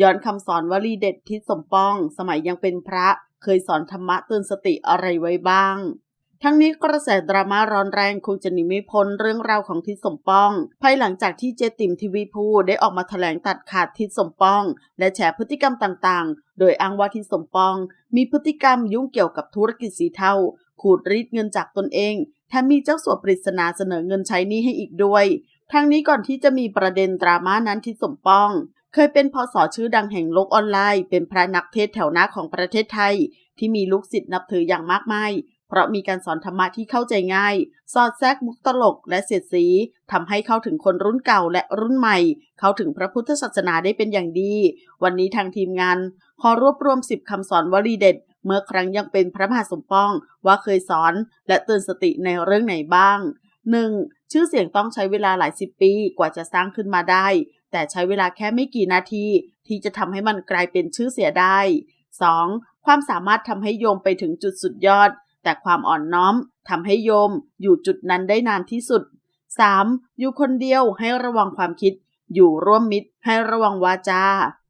ย้อนคำสอนวลีเด็ดทิศสมปอง สมัยยังเป็นพระเคยสอนธรรมะเตือนสติอะไรไว้บ้าง ทั้งนี้กระแสดราม่าร้อนแรงคงจะหนีไม่พ้นเรื่องราวของทิศสมปอง ภายหลังจากที่เจติมทีวีพูได้ออกมาแถลงตัดขาดทิศสมปอง และแฉพฤติกรรมต่างๆ โดยอ้างว่าทิศสมปอง มีพฤติกรรมยุ่งเกี่ยวกับธุรกิจสีเทาขูดรีดเงินจากตนเองแถมมีเจ้าสัวปริศนาเสนอเงินใช้นี้ให้อีกด้วยทั้งนี้ก่อนที่จะมีประเด็นดราม่านั้นทิศสมปอง เคยเป็นพศชื่อดังแห่งโลกออนไลน์ เป็นพระนักเทศแถวหน้าของประเทศไทย ที่มีลูกศิษย์นับถืออย่างมากมาย เพราะมีการสอนธรรมะที่เข้าใจง่าย สอดแทรกมุกตลกและเสียดสีทำให้เข้าถึงคนรุ่นเก่าและรุ่นใหม่ เข้าถึงพระพุทธศาสนาได้เป็นอย่างดี วันนี้ทางทีมงาน ขอรวบรวม 10คำสอนวลีเด็ด เมื่อครั้งยังเป็นพระมหาสมปองว่าเคยสอน และเตือนสติในเรื่องไหนบ้าง 1. ชื่อเสียงต้องใช้เวลาหลายสิบปีกว่าจะสร้างขึ้นมาได้ แต่ใช้เวลาแค่ไม่กี่นาที ที่จะทำให้มันกลายเป็นชื่อเสียได้ 2. ความสามารถทำให้โยมไปถึงจุดสุดยอด แต่ความอ่อนน้อมทำให้โยมอยู่จุดนั้นได้นานที่สุด 3. อยู่คนเดียวให้ระวังความคิด อยู่ร่วมมิตรให้ระวังวาจา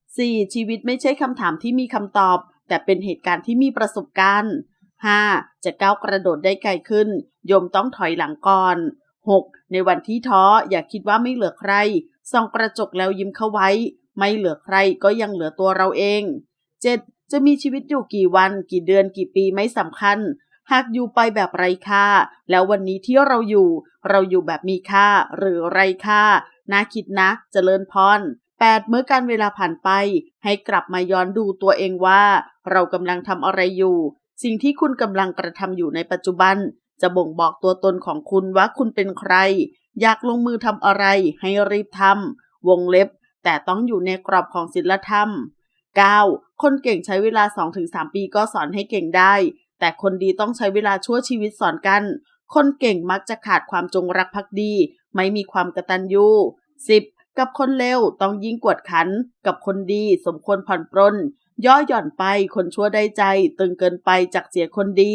4. ชีวิตไม่ใช่คำถามที่มีคำตอบ แต่เป็นเหตุการณ์ที่มีประสบการณ์ 5. จะก้าวกระโดดได้ไกลขึ้น โยมต้องถอยหลังก่อน 6. ในวันที่ท้ออย่าคิดว่าไม่เหลือใคร ส่องกระจกแล้วยิ้มเข้าไว้ ไม่เหลือใครก็ยังเหลือตัวเราเอง 7. จะมีชีวิตอยู่กี่วัน กี่เดือนกี่ปีไม่สำคัญ หากอยู่ไปแบบไร้ค่า แล้ววันนี้ที่เราอยู่ เราอยู่แบบมีค่า หรือไร้ค่าน่าคิดนะเจริญพร 8. เมื่อการเวลาผ่านไป ให้กลับมาย้อนดูตัวเองว่า เรากำลังทำอะไรอยู่ สิ่งที่คุณกำลังกระทำอยู่ในปัจจุบัน จะบ่งบอกตัวตนของคุณว่าคุณเป็นใคร อยากลงมือทำอะไรให้รีบทำวงเล็บ แต่ต้องอยู่ในกรอบของศีลธรรม 9. คนเก่งใช้เวลา 2-3 ปีก็สอนให้เก่งได้ แต่คนดีต้องใช้เวลาชั่วชีวิตสอนกัน คนเก่งมักจะขาดความจงรักภักดี ไม่มีความกระตัญญู 10. กับคนเลวต้องยิ่งกวดขัน กับคนดีสมควรผ่อนปรนย่อหย่อนไปคนชั่วได้ใจ ตึงเกินไปจากเสียคนดี